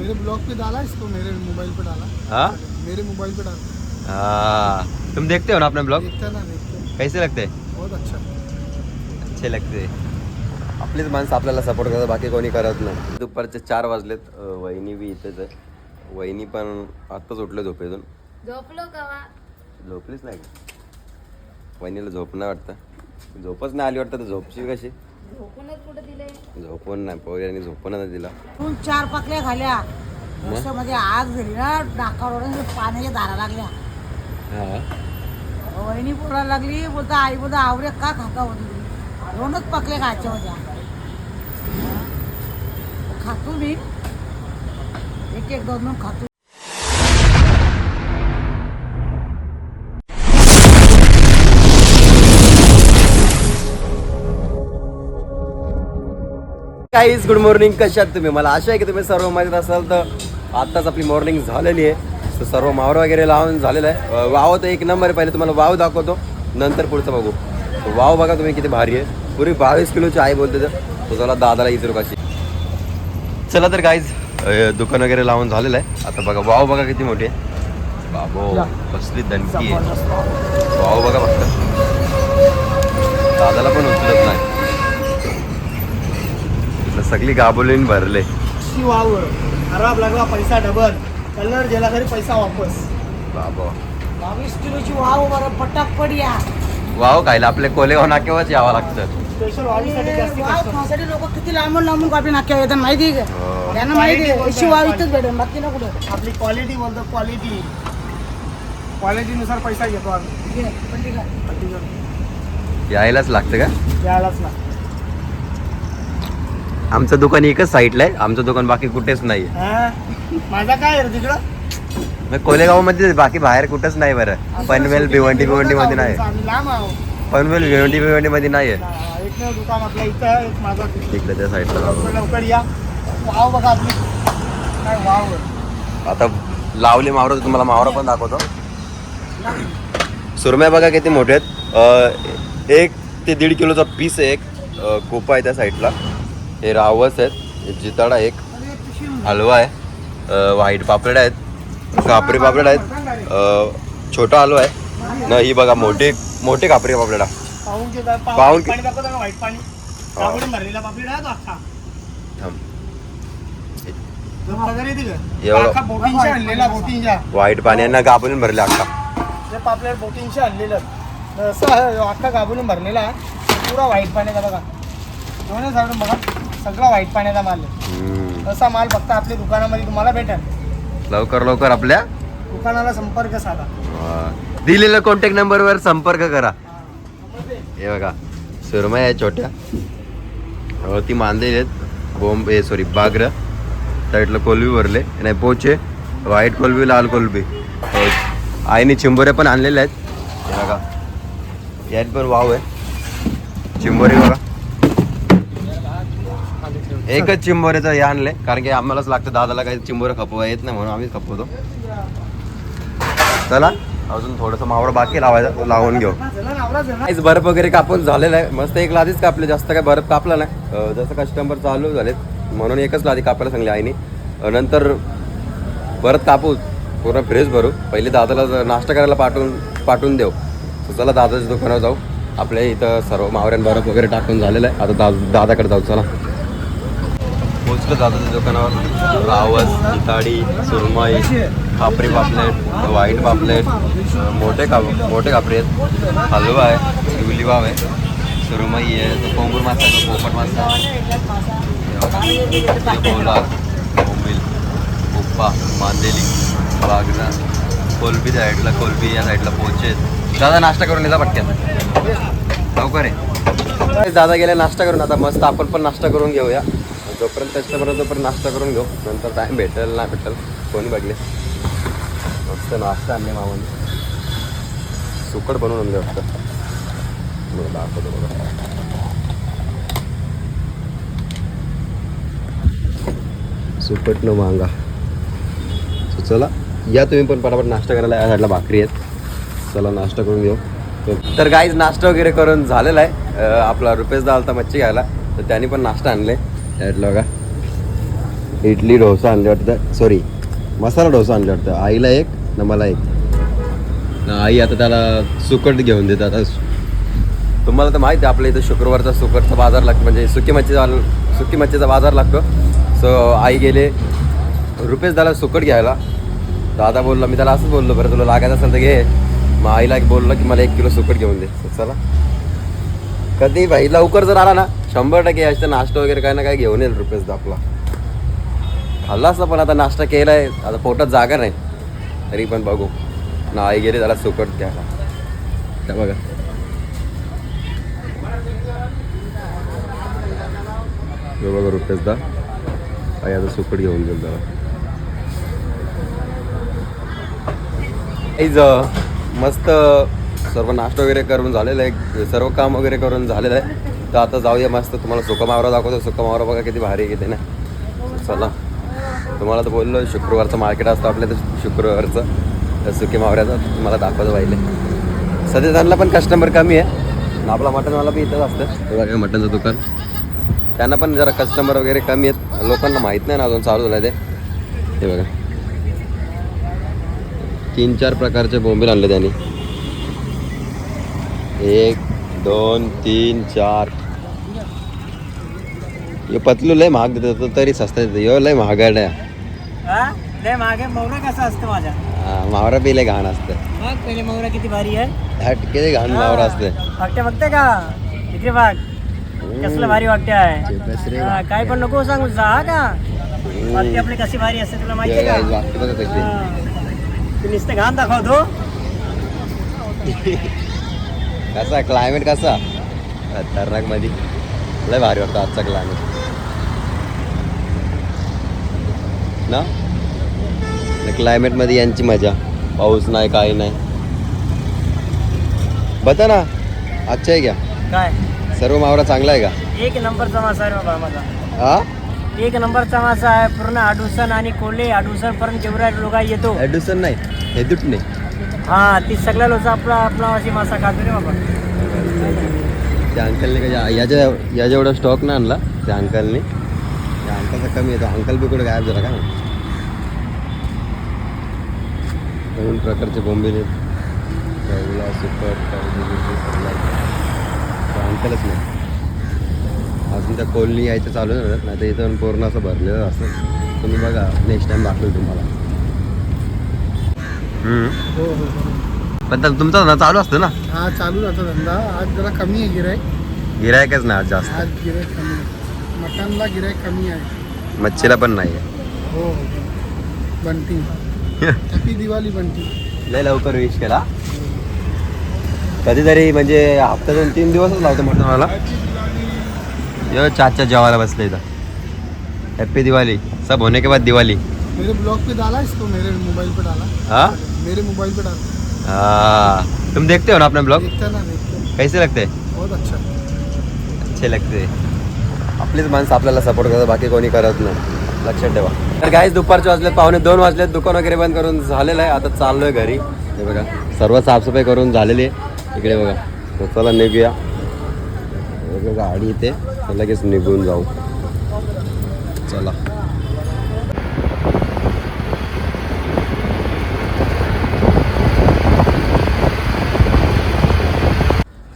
मेरे ब्लॉग पे डाला इसको मेरे मोबाइल पे डाला। हाँ? मेरे मोबाइल पे डाला। हाँ। तुम देखते हो ना अपने ब्लॉग? देखते हैं ना देखते हैं। कैसे लगते? बहुत अच्छा। अच्छे लगते। आपलीच माणसं आपल्याला सपोर्ट करतात बाकी कोणी करत नाही. दुपारचे चार वाजलेत वहिनी बी इथेच आहे. वहिनी पण आत्ताच उठले झोपेतून. झोपलो कवा झोपलीच नाही. का वहिनीला झोप नाही वाटतं. झोपच नाही आली वाटतं तर झोपशील कशी? झोपूनच कुठं दिले? झोपून नाही पोरी झोपून नाही दिला. दोन चार पाकल्या खाल्या. मध्ये आग झाली ना नाकावर पाण्याच्या धारा लागल्या. हा. वहिनी बोलायला लागली बोलता आई बोलता आवरे का खाता होती तुम्ही? दोनच पाकल्या खायच्या होत्या. खातो मी. एक एक दोन दोन खातो. काहीच गुड मॉर्निंग कशात तुम्ही? मला आशा आहे की तुम्ही सर्व माहीत असाल. तर आत्ताच आपली मॉर्निंग झालेली आहे. तर सर्व मावर वगैरे लावून झालेलं आहे. वाव तर एक नंबर आहे. पहिले तुम्हाला वाव दाखवतो. नंतर पुढचं बघू. वाव बघा तुम्ही किती भारी आहे. पुरी बावीस किलोची आई बोलते तर तो चला दादाला इथे रुकाशी चला तर काहीच दुकान वगैरे लावून झालेलं आहे. आता बघा वाव बघा किती मोठी आहे. बाबो कसली दणकी आहे. वाव बघा फक्त. दादाला पण उचलत नाही. सगळी गाबोलीन भरले. शी वाव. खराब लागला पैसा डबल कलर गेला तरी पैसा वापस. बाबा. बावीस किलोची वाव बरं पटाक पडिया वाव खायला आपले कोलेगाव नाक्यावरच यावं लागतं. स्पेशल वाढीसाठी जास्ती वाव कष्ट. खाण्यासाठी लोक किती लांबून लांबून आपल्या नाक्या येतात माहिती आहे का? हो. त्यांना माहिती आहे अशी वाव इथंच भेटेल बाकी ना कुठं आपली क्वालिटी बोलतो क्वालिटी क्वालिटीनुसार पैसा घेतो आम्ही. ठीक आहे, पण ठीक आहे. यायलाच लागतं का? द्यायलाच ना आमचं दुकान एकच साईडला आहे. आमचं दुकान बाकी कुठेच नाही हा? माझा काय तिकडं? कोलेगावमध्ये बाकी बाहेर कुठंच नाही बरं. पनवेल भिवंडी भिवंडी मध्ये नाही. पनवेल भिवंडी भिवंडी मध्ये नाही आहे दुकान आपल्या इथं माझा. तिकडे. त्या साईडला लवकर लवकर या. वाव बघा आपली. काय वाव आहे. आता लावली मावरा तुम्हाला मावरा पण दाखवतो. सुरम्या बघा किती मोठे आहेत. एक ते दीड किलोचा पीस आहे एक. कोपा आहे त्या साईडला हे रावस आहेत हे जिताडा एक. हलवा आहे व्हाईट पापड आहेत कापरी पापड आहेत छोटा हलवा आहे. न ही बघा मोठे मोठे कापरी पापडा पाहून घेता पाणी ना व्हाईट पाणी कापून भरले अख्खा पापलेट बोटिंगशी आणलेलं असं अख्खा. काबून भरलेला आहे. पुरा व्हाईट पाण्याचा बघा. दोन्ही साईडून बघा. सगळा व्हाईट पाण्याचा माल आहे. हम्म. असा माल फक्त आपल्या दुकानामध्ये तुम्हाला भेटेल. लवकर लवकर आपल्या? दुकानाला संपर्क साधा. वा. दिलेल्या कॉन्टॅक्ट नंबरवर संपर्क करा. हे बघा सुरमई आहे छोट्या. अहो, ती मांदेली आहेत. बोंब हे सॉरी बागर. साईडला कोलबी भरले. नाही पोचे. व्हाईट कोलबी लाल कोलबी. हो. आईने चिंबोऱ्या पण आणलेल्या आहेत. हे बघा. यात पण वाव आहे. चिंबोरे बघा. एकच चिंबोरेचं हे आणलंय कारण की आम्हालाच लागतं दादाला काही चिंबोरं खपवा येत नाही म्हणून आम्हीच खपवतो. चला अजून थोडंसं मावळं बाकी लावायचं लावून घेऊ. झालं काहीच बर्फ वगैरे कापून झालेला आहे. मस्त एक लादीच कापले जास्त काय बर्फ कापला नाही. जसं कस्टमर चालू झालेत म्हणून एकच लादी कापायला सांगली आईने. नंतर परत कापू पूर्ण फ्रेश भरू. पहिले दादाला नाश्ता करायला पाठवून पाठवून देऊ. चला दादाच्या दुकानावर जाऊ. आपल्या इथं सर्व मावऱ्यान बर्फ वगैरे टाकून झालेलं आहे. आता दादाकडे जाऊ चला. पोचलो दादाच्या दुकानावर. रावस इताडी सुरमई खापरी पापलेट व्हाईट पापलेट मोठे काप मोठे खापरे आहेत. हलवा आहे शिवली वाव आहे. सुरमई आहे तो कोंबूर मासा आहे पोपट मासा आहे. कोला बोंबील उप्पा मांदेली बागरा कोलबी त्या साईडला कोलबी या साईडला पोचे आहेत. दादा नाश्ता करून येता पटक्यात लवकर आहे दादा गेले नाश्ता करून. आता मस्त आपण पण नाश्ता करून घेऊया. जोपर्यंत त्याच्यापर्यंत जोपर्यंत नाश्ता करून घेऊ नंतर टाईम भेटेल ना भेटेल. कोणी बघले? मस्त नाश्ता आणले मामाने. सुकट बनवून आणले वाटतं. बघा, दाखवतो बघा. सुकट न मांगा चला या तुम्ही पण पटापट नाश्ता करायला या साईडला भाकरी आहेत. चला नाश्ता करून घेऊ. तर- तर गाईज नाश्ता वगैरे करून झालेला आहे. आपला रुपेश दा आलता मच्छी घ्यायला. तर त्यांनी पण नाश्ता आणले. बघा. इडली डोसा आणले वाटतं. सॉरी मसाला डोसा आणले वाटतं. आईला एक ना मला एक. ना आई आता त्याला सुकट घेऊन देत आता. तुम्हाला तर माहिती आहे आपल्या इथं शुक्रवारचा सुकटचा बाजार लागतो. म्हणजे सुकी मच्छीचा सुकी मच्छीचा बाजार लागतो. सो आई गेले. रुपेश दाला सुकट घ्यायला. दादा बोलला मी त्याला असंच बोललो बरं तुला लागायचं असेल तर घे. मग आईला बोललं की मला एक किलो सुकट घेऊन दे. तर चला. कधी भाई लवकर जर आला ना शंभर टक्के यायचं नाश्ता वगैरे काय ना काय घेऊन येईल रुपेश आपला. खाल्ला असता पण आता नाश्ता केला आहे आता पोटात जागा नाही. तरी पण बघू. ना आई गेली त्याला सुकट द्यायला त्या बघा. बघा रुपेश दा. आई आता सुकट घेऊन गेल त्याला मस्त सर्व नाश्ता वगैरे करून झालेला आहे. सर्व काम वगैरे करून झालेलं आहे. तर आता जाऊया मस्त. तुम्हाला सुका मावरा दाखवतो. सुका मावरा बघा किती भारी आहे किती ना चला. तुम्हाला तर बोललो शुक्रवारचं मार्केट असतं आपल्या तर शुक्रवारचं. तर सुकी मावऱ्याचं तुम्हाला दाखवतो पाहिले. सध्या त्यांना पण कस्टमर कमी आहे. आपला मटनवाला बी इथंच असतं. मटनचं दुकान. त्यांना पण जरा कस्टमर वगैरे कमी आहेत. लोकांना माहीत नाही ना अजून चालू झालं ते. हे बघा. तीन चार प्रकारचे बोंबील आणले त्यांनी. एक दोन तीन चार. हे पतलू लय महाग देतो तरी स्वस्त देतो. ह्यो लय महागड आहे लय मागे मौरा कसा असतं माझ्या हा, मावरा बी लय घाण असतं. बघ पहिले मौरा किती भारी आहे. हट किती घाण मावरा असते. वाटते बघते का? इकडे बघ. कसलं भारी वाटते आहे. रे हा, काय पण नको सांगू जा हा का? वाटते आपली कशी भारी असते तुला माहितीये का? वाटतं बघा कशी हा. तू नुसतं घाण दाखवतो. कसा क्लायमेट कसा? खतरनाकमध्ये लय भारी वाटतं आजचा क्लायमेट ना? क्लायमेटमध्ये यांची मजा. पाऊस नाही काही नाही. बता ना. अच्छा आहे क्या काय? सर्व मावरा चांगला आहे का? एक नंबरचा मासा आहे बाबा माझा. हा? एक नंबरचा मासा आहे पूर्ण आडुसन आणि कोल्हे आडुसन पर्यंत जेवढा लोक येतो. ॲडुसन नाही. हेदुट नाही. हां ती सगळ्या लोक आपला आपला अशी मासा खातो रे बाबा. त्या अंकलने का याच्या याच्या जेवढा स्टॉक ना आणला त्या अंकलने त्या अंकलचा कमी येतो अंकल बी कुठे गायब झाला का नवीन प्रकारचे बोंबिले आहेत. कवला अंकलच नाही. अजून त्या कोलनी यायचं चालू नाही नाही तर इथं पूर्ण असं भरलेलं असतं. तुम्ही बघा नेक्स्ट टाइम दाखवेल तुम्हाला. हो हो पण तर तुमचा धंदा चालू असतो ना? हा चालू राहतो धंदा. आज जरा कमी आहे गिरायक गिरायकच ना आज जास्त. आज गिरायक कमी आहे. मटनला गिरायक कमी आहे. मच्छीला पण नाही आहे. हो हो. बंटी. हॅपी दिवाळी बंटी. लय लवकर विश केला. कधीतरी म्हणजे हप्त्यातून तीन दिवसच लावतो म्हटलं मला. यो चाचा जेवायला बसले इथं. हॅप्पी दिवाळी. सब होने के बाद दिवाळी. मेरे ब्लॉग पे डाला इसको मेरे मोबाइल पे डाला हाँ। मेरे मोबाइल पे डाला हाँ। तुम देखते हो ना अपना ब्लॉग? देखते ना देखते कैसे लगते? बहुत अच्छा। अच्छे लगते। आपलीच माणसं आपल्याला सपोर्ट करतात बाकी कोणी करत नाही. लक्षात ठेवा. तर काहीच दुपारचे वाजलेत पावणे दोन वाजलेत दुकान वगैरे बंद करून झालेलं आहे. आता चाललोय घरी. हे बघा सर्व साफसफाई करून झालेली आहे. इकडे बघा तर चला निघूया. बघा, गाडी इथे लगेच निघून जाऊ. चला.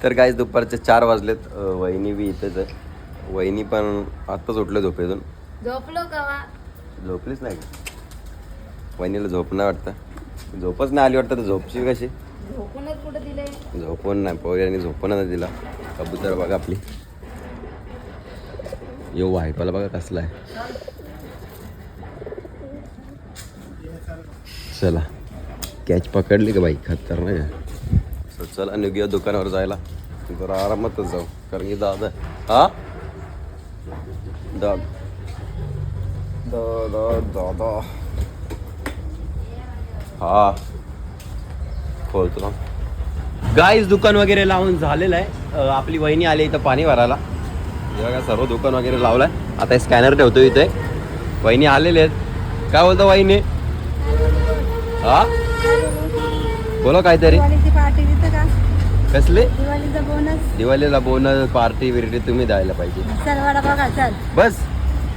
तर काहीच दुपारचे चार वाजलेत. अं, वहिनी बी इथेच आहे. वहिनी पण आत्ताच उठलं झोपेतून. झोपलो कवा झोपलीच नाही. का? वहिनीला झोप नाही वाटतं. झोपच नाही आली वाटतं तर झोपची कशी? झोपूनच कुठं दिले झोपून नाही पोऱ्याने झोपून नाही दिला कबूतर बघा आपली. यो वायपाला बघा कसला आहे. चला. कॅच पकडली का बाई? खतरनाक आहे. So, चला निघूया दुकानावर जायला. जरा आरामातच जाऊ कारण की दादा हा? दादा. दादा दादा. हा. खोलतो ना. गाईज दुकान वगैरे लावून झालेलं आहे. आपली वहिनी आली इथं पाणी भरायला. हे बघा सर्व दुकान वगैरे लावलंय. आता स्कॅनर ठेवतो इथे. वहिनी आलेले आहेत. काय बोलतो वहिनी? हा? बोला काहीतरी. दिवाळीची पार्टी देतं का? कसले? दिवाळीचा बोनस दिवाळीला बोनस पार्टी बिर्टी तुम्ही द्यायला पाहिजे. चल चल. बस.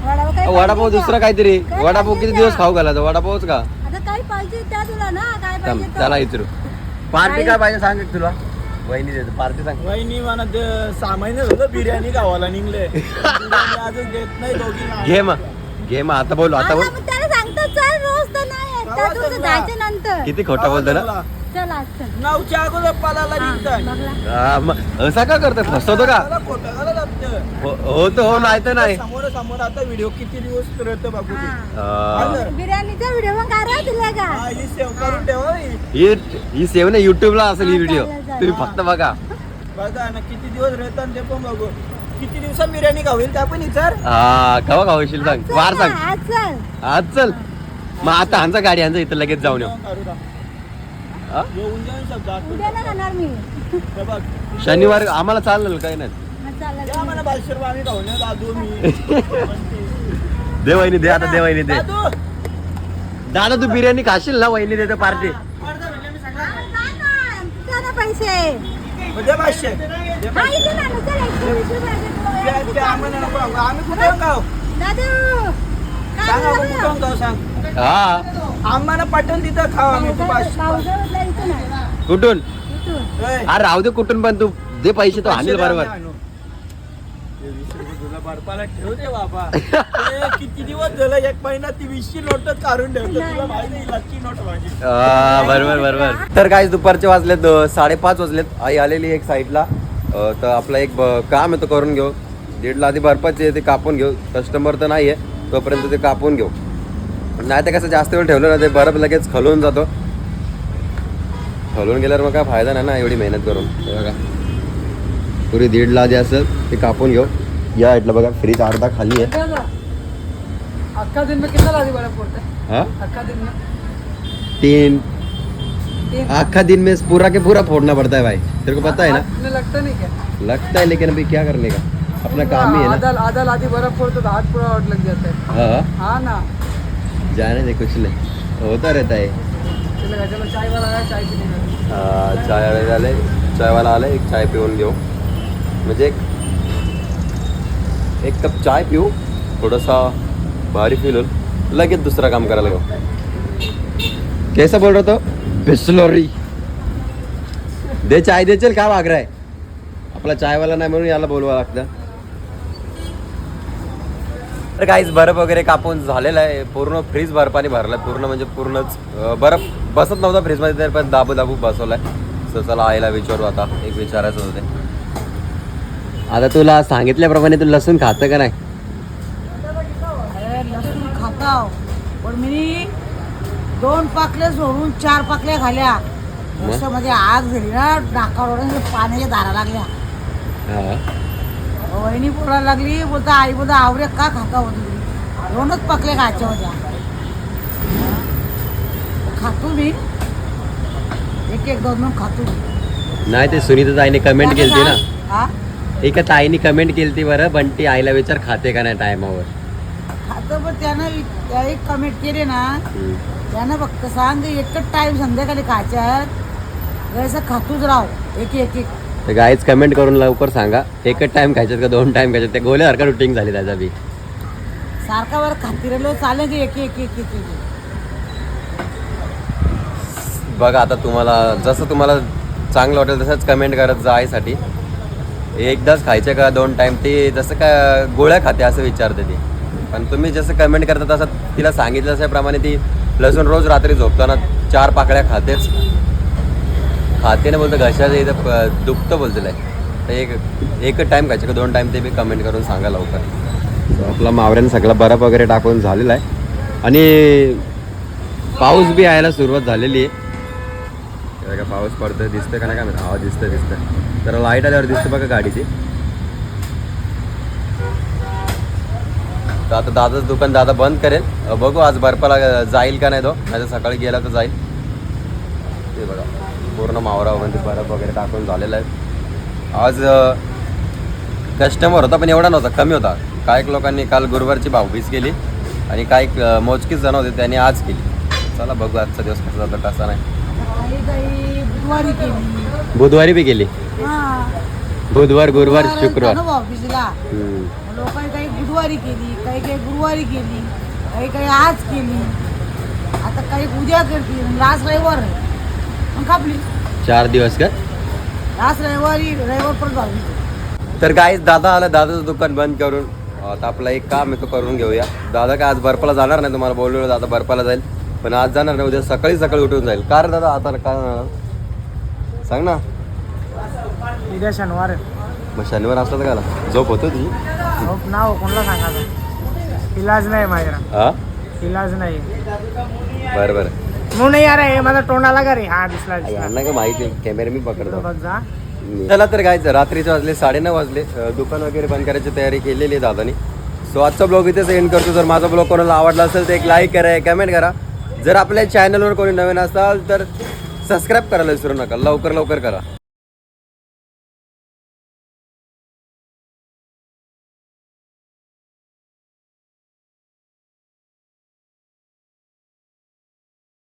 वडापाव काय वडापाव पाहिजे दुसरं का? काहीतरी. काय वडापाव पाहिजे किती दिवस का? खाऊ घालायचा वडापावच का आता काय पाहिजे त्या तुला ना? काय थांब पाहिजे तो? त्याला विचारू. पार्टी काय पाहिजे सांग एक तुला. वहिनी देतो पार्टी सांग. वहिनी म्हणा ते सहा महिने झालं बिर्याणी गावाला निघले. बिर्याणी अजून देत नाही दोघींना. घे मग. घे मग आता बोल आता बोल. त्याला सांगतो चल रोज तर नाही. त्या चल. जायचं नंतर. किती खोटा बोलतो ना? चल आज चल नऊच्या अगोदर पलाला निघतात बघला. हा, मग असा का करतो फसवतो का त्याला लागतं. हो हो तर हो नाही तर नाही समोर समोर आता व्हिडिओ किती दिवस करत बघू ते. हा. हा. बिर्याणीचा व्हिडिओ मग करा तुला का हा, ही सेव करून ठेवा ही. ही ही सेव ना युट्यूबला असेल ही व्हिडिओ. तुम्ही फक्त बघा बघा ना किती दिवस राहतात ते पण बघू किती दिवसात बिर्याणी खावील त्या पण विचार हा कवा खावशील सांग वार सांग आज चल आज चल मग आता हांचा गाडी हांचा इथं लगेच जाऊन येऊ करू. हा? येऊन मी. हे बघ. शनिवार आम्हाला चालेल काही नाही? हा, चालेल. द्या मला दादू मी. दे वहिनी दे आता दे वहिनी दे. दादू. दादा तू बिर्याणी खाशील ना वहिनी देते पार्टी. हा, जा ना, द्या ना पैसे. दे पाचशे. दे हा, इथे ना, ना, चल, एकशे वीस रुपयाचे त्या- तुला. त्या आम्हाला नको. सांगू. आम्ही कुठे खाऊ? दादू काय आपण सांग. हा. आम्हाला पटन तिथं खाऊ आम्ही तू पाचशे पावसाळ्यातला. कुठून? इथून. अरे राहू दे कुठून पण तू दे पैसे तो आणील बरोबर. आणू. ते वीस रुपये तुला बर्फाला ठेव दे बाबा. ते किती दिवस झालं एक महिना ती वीसची नोटच काढून ठेवतो. तुला माहिती लाखची नोट माझी. हा, बरोबर बरोबर. तर काय दुपारचे वाजलेत अ, साडेपाच वाजलेत. आई आलेली एक साईडला अ, तर आपला एक ब- काम आहे तो करून घेऊ. दीडला आधी बर्फाचे आहे ते कापून घेऊ. कस्टमर तर नाही आहे तोपर्यंत ते कापून घेऊ. नाही तर कसं जास्त वेळ ठेवलं ना ते बर्फ लगेच खलून जातो. खलून गेल्यावर मग काय फायदा नाही ना एवढी मेहनत करून. बघा. पुरी दीडला आधी असेल ते कापून घेऊ. या इथलं बघा फ्रीज अर्धा खाली आहे. अक्का दिन में कितना लादी बड़ा पड़ता है? हा अक्का दिन में तीन. आखा दिन में पूरा के पूरा फोड़ना पड़ता है भाई. तेरे को पता है ना? लगता नहीं क्या लगता है लेकिन अभी क्या करने का? अपना काम ही है आधा ना? आधा लादी बर्फ पड़ता तो हाथ पूरा लग जाता हाँ. हाँ ना. जाने दे कुछ ले होता रहता है। चाय वाला चाय चाय आले चायवाला आले एक चाय पिऊन घेऊ। म्हणजे एक एक कप चाय पिऊ थोडासा भारी फील होईल लगेच दुसरा काम करायला घेऊ कैसा बोल रहा तो? बिस्लोरी। दे चाय दे चल काय वाग रहा है? आपला चायवाला नाही म्हणून याला बोलवा लागतं। तर काहीच बर्फ वगैरे कापून झालेलं आहे. पूर्ण फ्रीज बर्फाने भरला पूर्ण म्हणजे पूर्णच बर्फ बसत नव्हता फ्रीजमध्ये तर पण दाबू दाबू बसवलाय. सो चला आईला विचारू आता. एक विचारायचं होते आता तुला सांगितल्याप्रमाणे तू लसूण खातं का नाही? अरे लसूण खाता पण मी दोन पाकल्या सोडून चार पाकल्या खाल्या. मध्ये आग झाली ना नाकावर पाण्याच्या धारा लागल्या. वहिनी पोराला लागली बोलता आई बोलता आवरे का खाता होती तुम्ही दोनच पाकल्या खायच्या होत्या. खातो मी. एक एक दोन दोन खातो नाही ते सुनीता ताईने कमेंट केली ना? हा? एका ताईने कमेंट केली बरं बंटी आईला विचार खाते का नाही टायमावर? खातो पण त्यानं एक कमेंट केले ना त्यानं फक्त सांग एकच टाइम संध्याकाळी खायच्यात जसं खातोच राव एक एक एक तर गाईच कमेंट करून लवकर सांगा. एकच टाइम खायच्यात का दोन टाइम खायच्यात? त्या गोल्यासारखा रुटीन झाली त्याचा बी. सारखा वर खाती राहिलो चालेल की एक एक एक एक. बघा आता तुम्हाला जसं तुम्हाला चांगलं वाटेल तसंच कमेंट करत जा आईसाठी. एकदाच खायचे का दोन टाइम ते जसं का गोळ्या खाते असं विचारते ती. पण तुम्ही जसं कमेंट करता तसं तिला सांगितलं त्याप्रमाणे ती लसूण रोज रात्री झोपताना चार पाकळ्या खातेच. खाते ना बोलतो घशाचं इथं प- दुखतं बोलतो लय. तर एक एक टाईम खायचं का दोन टाईम ते मी कमेंट करून सांगा लवकर. आपला मावऱ्याने सगळा बर्फ वगैरे टाकून झालेला आहे. आणि पाऊस बी यायला सुरुवात झालेली आहे. का पाऊस पडतो दिसतं का नाही काय माहिती हा दिसतं दिसतंय. तर लाइट आल्यावर दिसतं बघा गाडीची. तर आता दादाचं दुकान दादा बंद करेल. बघू आज बर्फाला जाईल का नाही तो. नाही सकाळी गेला तर जाईल. ते बघा. पूर्ण मावरामध्ये बर्फ वगैरे टाकून झालेला आहे. आज कस्टमर होता पण एवढा नव्हता कमी होता. काही लोकांनी काल गुरुवारची भाऊबीज केली आणि काही अ, मोजकीच जण होते त्यांनी आज केली. चला बघू आजचा दिवस कसा जातो कसा नाही. काही काही बुधवारी केली. बुधवारी बी केली? बुधवार गुरुवार शुक्रवार. लोकांनी काही बुधवारी केली काही काही गुरुवारी केली काही काही आज केली. आता काही उद्या करतील लास्ट रविवार कापली चार दिवस का? लास्ट रविवारी तर काय दादा आला दादाचं दुकान बंद करून. आता आपला एक काम आहे तो करून घेऊया. दादा काय आज बर्फाला जाणार नाही तुम्हाला बोललो दादा बर्फाला जाईल. पण आज जाणार नाही उद्या सकाळी सकाळी उठून जाईल. का रे दादा? आता काय जाणार? सांग ना. उद्या शनिवार आहे. मग शनिवार असला तर काय झोप होतो तुझी? झोप नाव कोणाला सांगायचं? इलाज नाही माझ्या हा? इलाज नाही. बरं बरं. म्हणून यार हे माझा तोंडाला का रे? हा दिसला दिसला. यांना काय माहिती आहे कॅमेरा मी पकडतो. बघ जा. चला तर काय रात्रीचे वाजले साडेनऊ वाजले. अं, दुकान वगैरे बंद करायची तयारी केलेली आहे दादानी. सो आजचा ब्लॉग इथेच एंड करतो. जर माझा ब्लॉग कोणाला आवडला असेल तर एक लाईक करा कमेंट करा. जर आपल्या चॅनलवर कोणी नवीन असाल तर सबस्क्राईब करायला विसरू नका. लवकर लवकर करा.